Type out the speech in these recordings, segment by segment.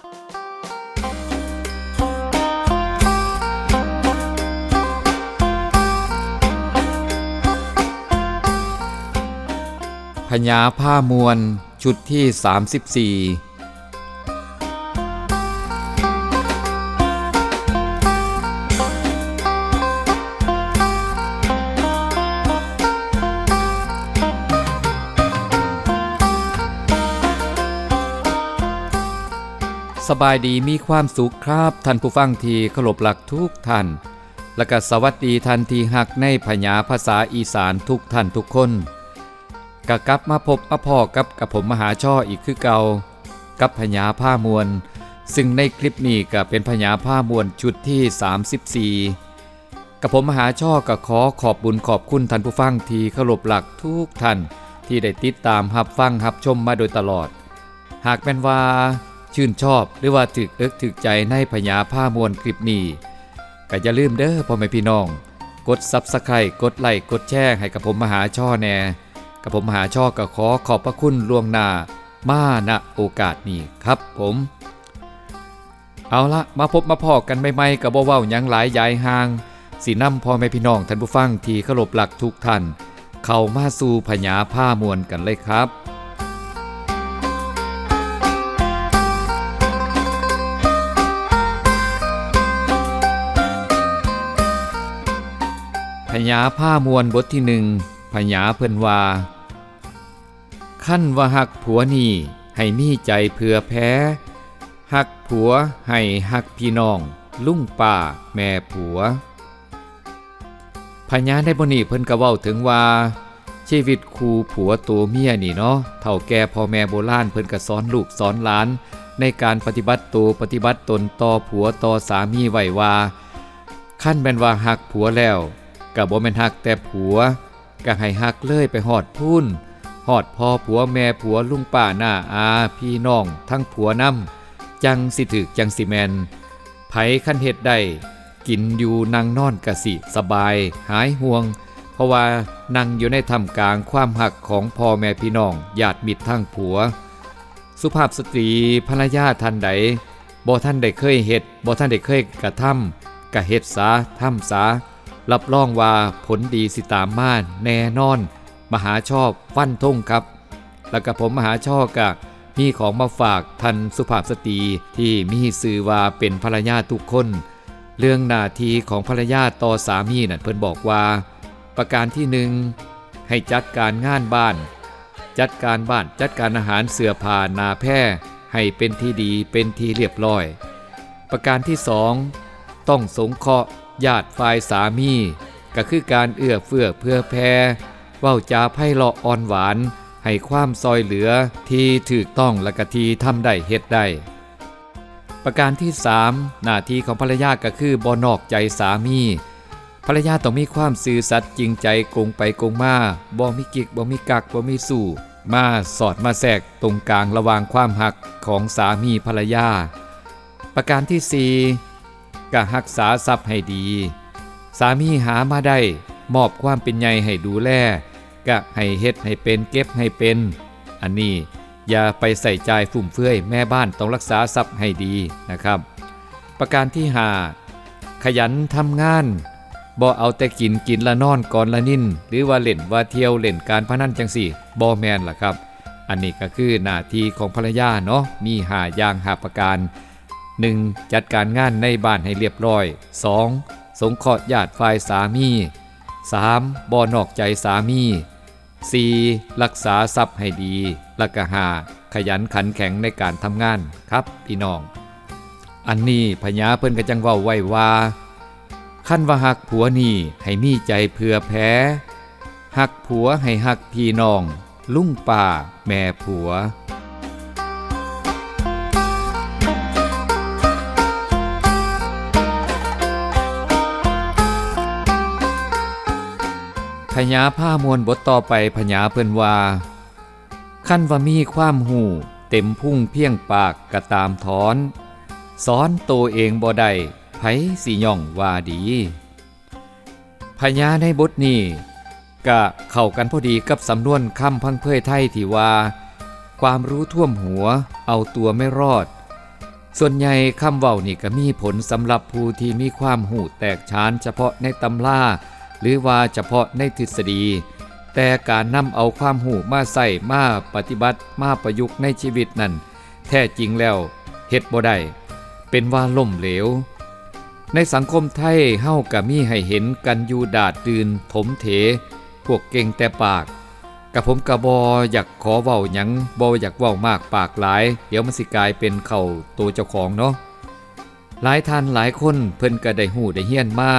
พญาผ้ามวลชุดที่ 34 สบายดีมีความสุขครับท่านผู้ฟังที่เคารพหลักทุกท่าน และก็สวัสดีท่านที่หักในพญาภาษาอีสานทุกท่านทุกคนกะกลับมาพบมาพ่อกับกับผมมหาช่ออีกคือเก่ากับพญาผ้ามวล ซึ่งในคลิปนี้ก็เป็นพญาผ้ามวลชุดที่ 34 กับผมมหาช่อก็ขอขอบบุญขอบคุณท่านผู้ฟังที่เคารพหลักทุกท่านที่ได้ติดตามรับฟังรับชมมาโดยตลอด หากเป็นว่า ชื่นชอบหรือว่าถึกเอิกถึกใจในพญาผ้ามวลคลิปนี้ก็อย่าลืมเด้อพ่อแม่พี่น้อง กดซับสไครต์กดไลค์กดแชร์ให้กับผมมหาช่อแน่กับผมมหาช่อก็ขอขอบพระคุณล่วงหน้ามาณโอกาสนี้ครับผม เอาละมาพบมาพอกันใหม่ๆกับบ่เว้ายังหลายยายห่างสีน้ำพ่อแม่พี่น้องท่านผู้ฟังที่เคารพหลักทุกท่าน เข้ามาสู่พญาผ้ามวลกันเลยครับ พญาผ้ามวลบทที่หนึ่งพญาเพิ่นว่าขั้นว่าหักผัวนี่ให้มีใจเผื่อแพ้หักผัวให้หักพี่น้อง ลุงป่าแม่ผัวพญาในบนีเพิ่นกะเว้าถึงว่า ชีวิตครูผัวตัวเมียนี่เนาะเท่าแก่พ่อแม่โบราณเพิ่นก็สอนลูกสอนหลาน ในการปฏิบัติตัวปฏิบัติตนต่อผัวต่อสามีไว้ว่าขั้นแม่นว่าหักผัวแล้ว ก็บ่แม่นฮักแต่ผัวก็ให้ฮักเลยไปหอดพูนหอดพ่อผัวแม่ผัวลุงป้าหน้าอาพี่น้องทั้งผัวนำจังสิถึกจังสิแมนไผคันเฮ็ดได้กินอยู่นั่งนอนกะสิสบาย หายห่วง เพราะว่านั่งอยู่ในท่ากลางความหักของพ่อแม่พี่น้องญาติมิตรทั้งผัว สุภาพสตรีภรรยาท่านใดบ่ท่านได้เคยเฮ็ดบ่ท่านได้เคยกระทำกะเฮ็ดสาทำสา รับรองว่าผลดีสิตามมาแน่นอน มหาชอบฟันทงครับ แล้วกับผมมหาชอบกะมีของมาฝากท่านสุภาพสตรีที่มีสื่อว่าเป็นภรรยาทุกคน เรื่องหน้าที่ของภรรยาต่อสามีนั่นเพิ่นบอกว่า ประการที่หนึ่งให้จัดการงานบ้าน จัดการบ้านจัดการอาหารเสื้อผ้านาแพร่ให้เป็นที่ดีเป็นที่เรียบร้อย ประการที่สองต้องสงเคราะห์ ญาติฝ่ายสามี ก็คือการเอื้อเฟื้อเพื่อแพรเว้าจาไพเราะอ่อนหวาน ให้ความซอยเหลือที่ถูกต้องและกะทีทำได้เฮ็ดได้ ประการที่ 3 หน้าที่ของภรรยาก็คือบ่นอกใจสามีภรรยาต้องมีความซื่อสัตย์จริงใจกงไปกงมาบ่มีกิกบ่มีกักบ่มีสู่ มาสอดมาแทรกตรงกลางระหว่างความหักของสามีภรรยา ประการที่ 4 ก็รักษาทรัพย์ให้ดี สามีหามาได้มอบความเป็นใหญ่ให้ดูแลก็ให้เฮ็ดให้เป็นเก็บให้เป็น อันนี้อย่าไปใส่ใจฟุ่มเฟือยแม่บ้านต้องรักษาทรัพย์ให้ดีนะครับ ประการที่5ขยันทำงานบ่เอาแต่กินกินละนอนก่อนละนินหรือว่าเล่นว่าเที่ยวเล่นการพนันจังสี่บ่แมนล่ะครับ อันนี้ก็คือหน้าที่ของภรรยาเนาะมีหาอย่างหาประการ 1. จัดการงานในบ้านให้เรียบร้อย 2. สงเคราะห์ญาติฝ่ายสามี 3. บ่อนอกใจสามี 4. รักษาทรัพย์ให้ดีและก็หาขยันขันแข็งในการทำงานครับพี่น้อง อันนี้พญาเพิ่นก็จังว้าไว้ว่าขั้นว่าหักผัวนี่ให้มีใจเพื่อแพ้หักผัวให้หักพี่น้อง ลุงป่า แม่ผัว พญาผ้ามวลบทต่อไปพญาเพิ่นว่า ขั้นว่ามีความหูเต็มพุ่งเพียงปากกระตามถอนสอนโตวเองบ่ได้ไผสิย่องว่าดีพญาในบทนี้กะเข้ากันพอดีกับสำนวนคำพังเพยไทยที่ว่า ความรู้ท่วมหัวเอาตัวไม่รอด ส่วนใหญ่คำเว้านี่ก็มีผลสำหรับผู้ที่มีความหูแตกฉานเฉพาะในตำรา หรือว่าเฉพาะในทฤษฎี แต่การนำเอาความหูมาใส่มาปฏิบัติมาประยุกต์ในชีวิตนั้น แท้จริงแล้วเฮ็ดบ่ได้เป็นว่าล่มเหลว ในสังคมไทยเฮาก็มีให้เห็นกันอยู่ดาดดืนถมเถ พวกเก่งแต่ปากกับผมกะบออยากขอเว้าหยังบออยากเว้ามากปากหลาย เดี๋ยวมันสิกลายเป็นเข่าตัวเจ้าของเนาะหลายท่านหลายคนเพิ่นก็ได้หูได้เฮียนมา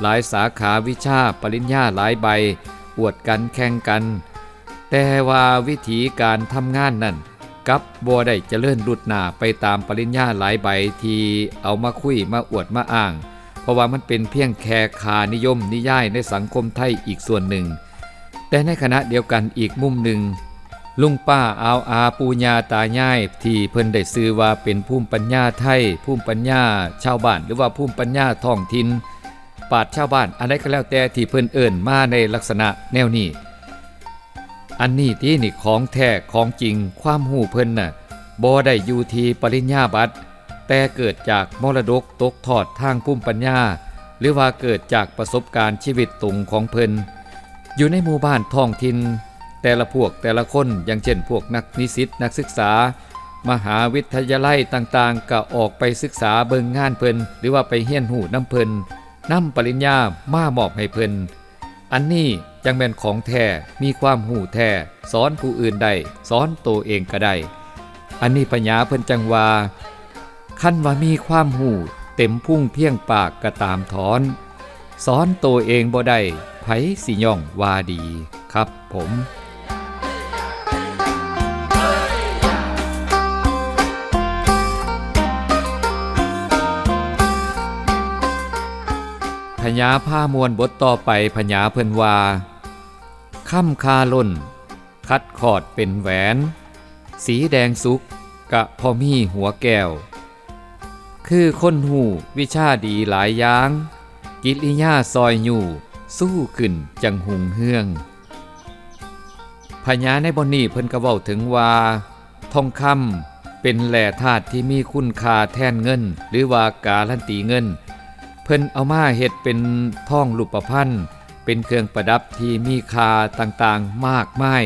หลายสาขาวิชาปริญญาหลายใบ อวดกันแข่งกัน แต่ว่าวิธีการทำงานนั่นกับบัวได้เจริญรุดหนาไปตามปริญญาหลายใบที่เอามาคุยมาอวดมาอ้าง เพราะว่ามันเป็นเพียงแค่คานิยมนิยายในสังคมไทยอีกส่วนหนึ่ง แต่ในขณะเดียวกันอีกมุมหนึ่ง ลุงป้าอาวอาปูญาตายายที่เพิ่นได้ซื้อว่าเป็นภูมิปัญญาไทยภูมิปัญญาชาวบ้านหรือว่าภูมิปัญญาท้องถิ่น ปาดชาวบ้านอะไรก็แล้วแต่ที่เพิ่นเอิ่นมาในลักษณะแนวนี้ อันนี้ที่นี่ของแท้ของจริงความหูเพิ่นน่ะบ่ได้อยู่ที่ปริญญาบัตรแต่เกิดจากมรดกตกทอดทางภูมิปัญญา หรือว่าเกิดจากประสบการณ์ชีวิตตรงของเพิ่นอยู่ในหมู่บ้านท้องถิ่นแต่ละพวกแต่ละคนอย่างเช่นพวกนักนิสิตนักศึกษา มหาวิทยาลัยต่างๆ ก็ออกไปศึกษาเบิงงานเพิ่นหรือว่าไปเฮียนหูน้ำเพิ่น นำปริญญามามอบให้เพิ่น อันนี้จังแม่นของแท้มีความหูแท้สอนผู้อื่นได้สอนตัวเองก็ได้ อันนี้ปัญญาเพิ่นจังว่าขั้นว่ามีความหูเต็มพุ่งเพียงปากกระตามถอน สอนตัวเองบ่ได้ไผสิย่องว่าดีครับผม พญาผ้ามวลบทต่อไปพญาเพิ่นว่าค่ำคาล่น คัดขอดเป็นแหวน สีแดงสุกกะพอมีหัวแก้ว คือคนหูวิชาดีหลายอย่าง กิริยาซอยอยู่ สู้ขึ้นจังหุงเฮืองพญาในบนนี้เพิ่นก็เว้าถึงว่า ทองคำเป็นแหล่ธาตุที่มีคุณค่าแทนเงิน หรือว่าการันตีเงิน เพิ่นเอามาเฮ็ดเป็นท่องรูปพรรณเป็นเครื่องประดับที่มีค่าต่างๆมากมาย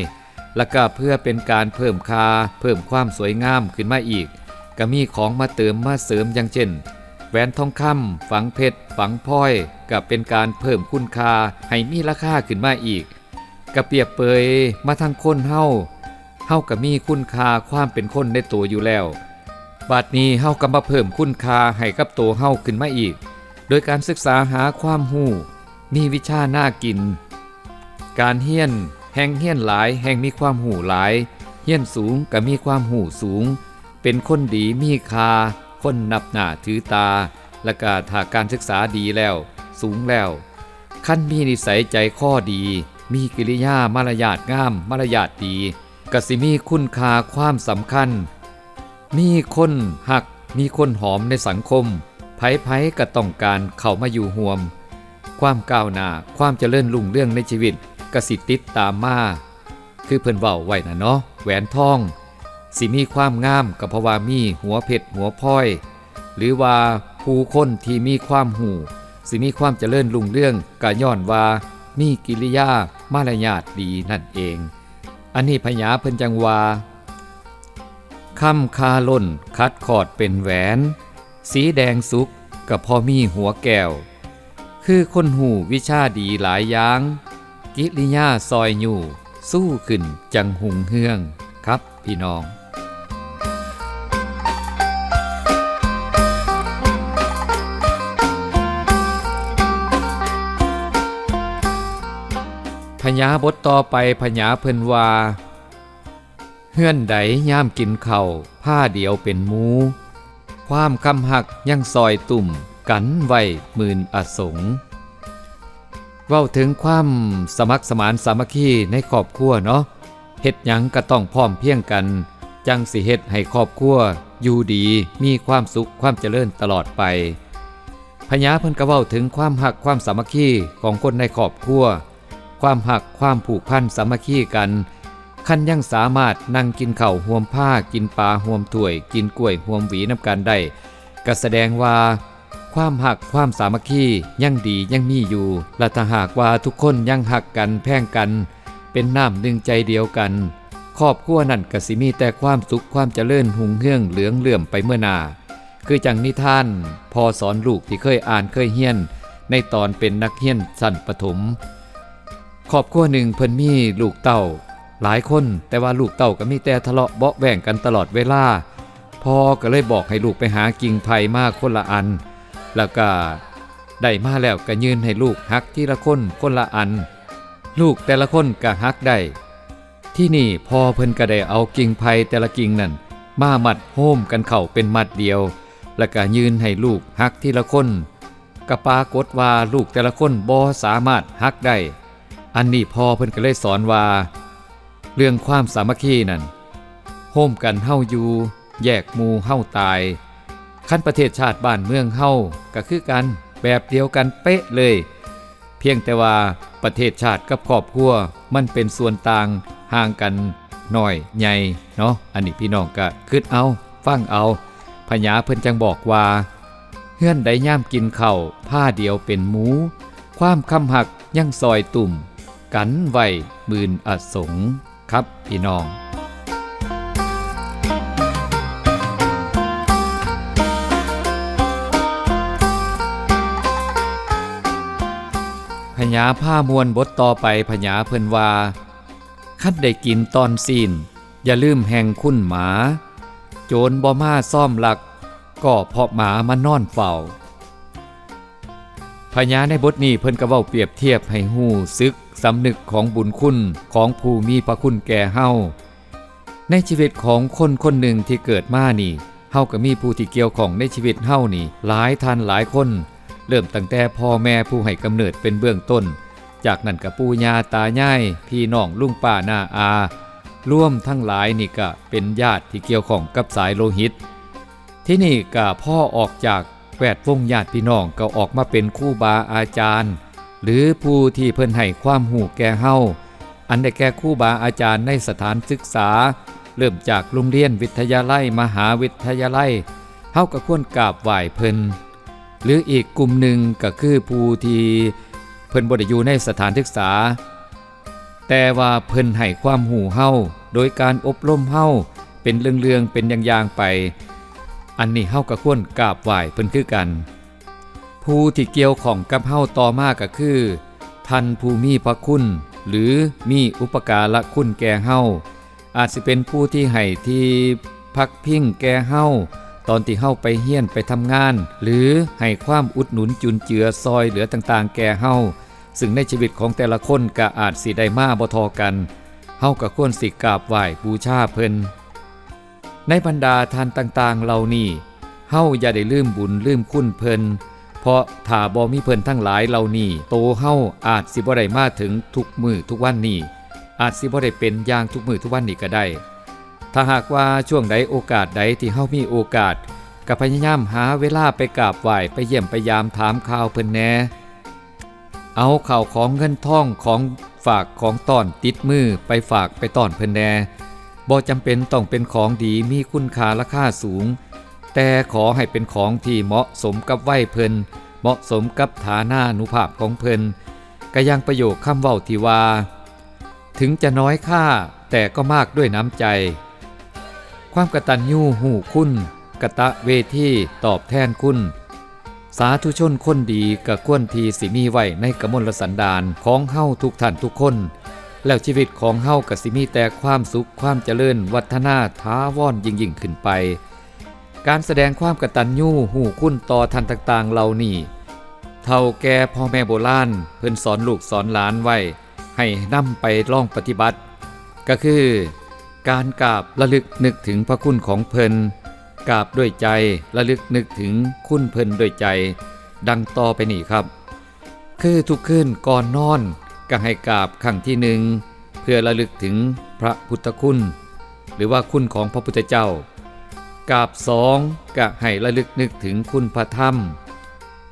แล้วก็เพื่อเป็นการเพิ่มค่าเพิ่มความสวยงามขึ้นมาอีก ก็มีของมาเติมมาเสริมอย่างเช่นแหวนทองคำฝังเพชรฝังพลอยก็เป็นการเพิ่มคุณค่าให้มีราคาขึ้นมาอีกก็เปียบเปยมาทางคนเฮาเฮาก็มีคุณค่าความเป็นคนในตัวอยู่แล้วบัดนี้เฮาก็มาเพิ่มคุณค่าให้กับตัวเฮาขึ้นมาอีก โดยการศึกษาหาความหู้ มีวิชาหน่ากิน การเฮี้ยน แห่งเฮี้ยนหลาย แห่งมีความหูหลาย เฮี้ยนสูงก็มีความหูสูง เป็นคนดีมีคา คนนับหน้าถือตา และก็ถ้าการศึกษาดีแล้ว สูงแล้ว ขั้นมีนิสัยใจข้อดี มีกิริยามารยาทงาม มารยาทดีกสิมีคุณค่าความสำคัญ มีคนหัก มีคนหอมในสังคม ไผไผก็ต้องการเข้ามาอยู่ห่วม ความก้าวหน้าความเจริญรุ่งเรื่องในชีวิตกสิติดตามมา คือเพิ่นเว้าไว้นะเนาะแหวนทอง สิมีความงามก็เพราะว่ามีหัวเพชรหัวพลอย หรือว่าผู้คนที่มีความหูสิมีความเจริญรุ่งเรื่องก็ย้อนว่ามีกิริยามารยาทดีนั่นเอง อันนี้พญาเพิ่นจังว่าคำคาล่นคัดขอดเป็นแหวน สีแดงสุกกับพอมีหัวแก้ว คือคนหูวิชาดีหลายอย่าง กิริยาซอยอยู่ สู้ขึ้นจังหุงเฮืองครับพี่น้องพญาบทต่อไปพญาเพิ่นว่าเฮือนใดย่ามกินเข่าผ้าเดียวเป็นมู ความคำหักยังซอยตุ่มกันไว้หมื่นอสงเว้าถึงความสมัครสมานสามัคคีในครอบครัวเนาะเฮ็ดหยังก็ต้องพร้อมเพียงกัน จังสิเฮ็ดให้ครอบครัวอยู่ดีมีความสุขความเจริญตลอดไปพญาเพิ่นก็เว้าถึงความหักความสามัคคีของคนในครอบครัว ความหักความผูกพันสามัคคีกัน คันยังสามารถนั่งกินข้าวห่วมผ้ากินปลาห่วมถ้วย กินกล้วยห่วมหวีน้ำกันได้ก็แสดงว่า ความหักความสามัคคียังดียังมีอยู่และถ้าหากว่าทุกคนยังหักกันแพ่งกัน เป็นน้ำหนึ่งใจเดียวกันครอบครัวนั่นก็สิมีแต่ความสุขความเจริญหุงเฮืองเหลืองเหลื่อมไปเมื่อนา คือจังนิทานพอสอนลูกที่เคยอ่านเคยเฮียน ในตอนเป็นนักเฮียนสั้นปฐมครอบครัวหนึ่งเพิ่นมีลูกเต่า หลายคนแต่ว่าลูกเต่าก็มีแต่ทะเลาะเบาะแว่งกันตลอดเวลาพ่อก็เลยบอกให้ลูกไปหากิ่งไผ่มาคนละอัน แล้วก็ได้มาแล้วก็ยืนให้ลูกฮักทีละคนคนละอัน ลูกแต่ละคนก็ฮักได้ที่นี่พ่อเพิ่นก็ได้เอากิ่งไผ่แต่ละกิ่งนั่นมามัดโฮมกันเข้าเป็นมัดเดียว แล้วก็ยืนให้ลูกฮักทีละคนก็ปากฏว่าลูกแต่ละคนบ่สามารถฮักได้ อันนี้พ่อเพิ่นก็เลยสอนว่า เรื่องความสามัคคีนั่นโฮมกันเฮาอยู่แยกมูเฮาตาย ขั้นประเทศชาติบ้านเมืองเฮาก็คือกันแบบเดียวกันเป๊ะเลย เพียงแต่ว่าประเทศชาติกับครอบครัวมันเป็นส่วนต่างห่างกันหน่อยใหญ่เนาะอันนี้พี่น้องก็คิดเอาฟังเอาพญาเพิ่นจังบอกว่าเฮือนใดย่ามกินเข้าผ้าเดียวเป็นหมู ความคำหักยังซอยตุ่ม กันไว้มื่นอสง ครับพี่น้องพญาผ้ามวนบทต่อไปพญาเพิ่นว่าคัดได้กินตอนซีน อย่าลืมแห่งคุณหมา โจรบ่มาซ่อมหลัก ก็เพราะหมามานอนเฝ้า พญาในบทนี้เพิ่นก็เว้าเปรียบเทียบให้หู้ซึกสำนึกของบุญคุณของผู้มีพระคุณแก่เฮาในชีวิตของคนคนหนึ่งที่เกิดมานี่เฮาก็มีผู้ที่เกี่ยวของในชีวิตเฮานี่ หลายท่านหลายคน เริ่มตั้งแต่พ่อแม่ผู้ให้กำเนิดเป็นเบื้องต้น จากนั้นกับปู่ย่าตายายพี่น้องลุงป้าน้าอาร่วมทั้งหลายนี่ก็เป็นญาติที่เกี่ยวของกับสายโลหิต ที่นี่ก็พ่อออกจาก แวดวงญาติพี่น้องก็ออกมาเป็นคู่บาอาจารย์ หรือผู้ที่เพิ่นให้ความหูแก่เฮาอันได้แก่คู่บาอาจารย์ในสถานศึกษา เริ่มจากโรงเรียนวิทยาลัยมหาวิทยาลัยเฮาก็ควรกราบไหว้เพิ่นหรืออีกกลุ่มหนึ่งก็คือผู้ที่เพิ่นบ่ได้อยู่ในสถานศึกษา แต่ว่าเพิ่นให้ความหูเฮาโดยการอบรมเฮาเป็นเรื่องๆเป็นอย่างๆไป อันนี้เฮาก็ควรกราบไหว้เพิ่นคือกัน ผู้ที่เกี่ยวของกับเฮาต่อมาก็คือ ท่านผู้มีพระคุณ หรือมีอุปการะคุณแก่เฮาอาจสิเป็นผู้ที่ให้ที่พักพิงแก่เฮาตอนที่เฮาไปเฮียนไปทำงาน หรือให้ความอุดหนุนจุนเจือซอยเหลือต่างๆ แก่เฮาซึ่งในชีวิตของแต่ละคนก็อาจสิได้มาบ่ทอกันเฮาก็ควรสิกราบไหว้บูชาเพิ่น ในบรรดาทานต่างๆเหล่านี้เฮาอย่าได้ลืมบุญลืมคุณเพิ่นเพราะถ้าบ่มีเพิ่นทั้งหลายเหล่านี้โตเฮาอาจสิบ่ได้มาถึงทุกมือทุกวันนี้อาจสิบ่ได้เป็นอย่างทุกมือทุกวันนี้ก็ได้ ถ้าหากว่าช่วงใดโอกาสใดที่เฮามีโอกาสก็พยายามหาเวลาไปกราบไหว้ไปเยี่ยมไปยามถามข่าวเพิ่นแหน่เอาข่าวของเงินทองของฝากของต้อนติดมือไปฝากไปต้อนเพิ่นแหน่ บ่จำเป็นต้องเป็นของดีมีคุณค่าราคาสูง แต่ขอให้เป็นของที่เหมาะสมกับวัยเพิ่นเหมาะสมกับฐานานุภาพของเพิ่นก็ยังประโยคคำเว้าที่ว่า ถึงจะน้อยค่าแต่ก็มากด้วยน้ำใจ ความกระตัญญูหูคุณกะตะเวทีตอบแทนคุณ สาธุชนคนดีกะควรทีสิมีไว้ในกระมลสันดานของเฮ้าทุกท่านทุกคน แล้วชีวิตของเฮากะสิมีแต่ความสุขความเจริญ วัฒนาท้าวอนยิ่งยิ่งขึ้นไป การแสดงความกตัญญูหูคุณต่อท่านต่างๆเหล่านี้เท่าแก่พ่อแม่โบราณเพิ่นสอนลูกสอนหลานไว้ ให้นำไปล่องปฏิบัติ ก็คือการกราบระลึกนึกถึงพระคุณของเพิ่นกราบด้วยใจระลึกนึกถึงคุณเพิ่นด้วยใจ ดังต่อไปนี่ครับ คือทุกคืนก่อนนอน ก็ให้กราบครั้งที่หนึ่งเพื่อระลึกถึงพระพุทธคุณ หรือว่าคุณของพระพุทธเจ้ากราบสองก็ให้ระลึกนึกถึงคุณพระธรรม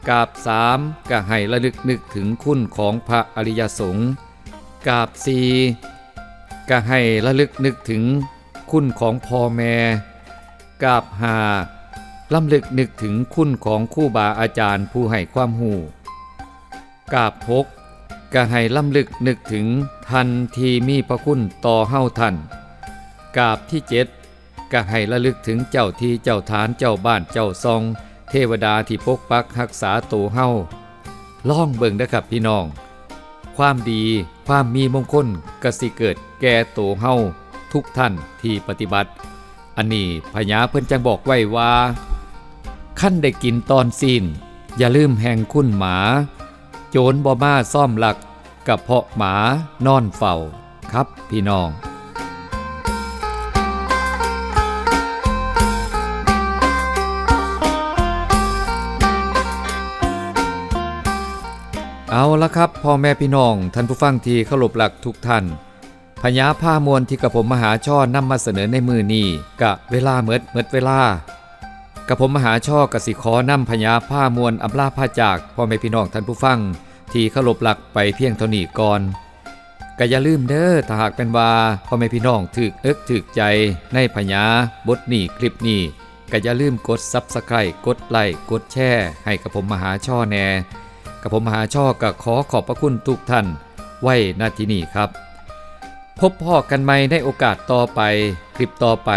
กราบสามก็ให้ระลึกนึกถึงคุณของพระอริยสงฆ์กราบสี่ก็ให้ระลึกนึกถึงคุณของพ่อแม่กราบหาล้ำลึกนึกถึงคุณของคู่บาอาจารย์ผู้ให้ความหูกราบพก ก็ให้ล้ำลึกนึกถึงทันที่มีพระคุณต่อเฮาทันกาบที่เจ็ดก็ให้ระลึกถึงเจ้าที่เจ้าฐานเจ้าบ้านเจ้าซอง เทวดาที่ปกปักรักษาตัวเฮาล่องเบิ่งนะครับพี่น้อง ความดีความมีมงคลกสิเกิดแก่ตัวเฮาทุกท่านที่ปฏิบัติ อันนี้พญาเพิ่นจังบอกไว้ว่า ขั้นได้กินตอนซีน อย่าลืมแห่งคุณหมา จรบ่มาซ่อมหลักกับเพาะหมานอนเฝ้าครับพี่น้องเอาละครับพ่อแม่พี่น้องท่านผู้ฟังที่เคารพหลักทุกท่านพญาผ้ามวลที่กับผมมหาช่อนำมาเสนอในมือนี้กะเวลาเมิดเมิดเวลากับผมมหาช่อกสิขอนำพญาผ้ามวลอำลาผ้าจากพ่อแม่พี่น้องท่านผู้ฟัง ที่เคารพหลักไปเพียงเท่านี้ก่อนก็อย่าลืมเด้อถ้าหากเป็นว่าพ่อแม่พี่น้องถึกเอิกถึกใจในพญาบทนี้คลิปนี้ก็อย่าลืมกดซับสไครต์กดไลค์กดแชร์ให้กับผมมหาช่อแน่กับผมมหาช่อก็ขอขอบพระคุณทุกท่าน ไว้ณที่นี่ครับ พบพ่อกันใหม่ในโอกาสต่อไป คลิปต่อไป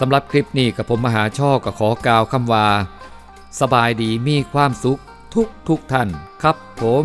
สำหรับคลิปนี้กับผมมหาช่อก็ขอกล่าวคำว่า สบายดีมีความสุข ทุกทุกท่านครับผม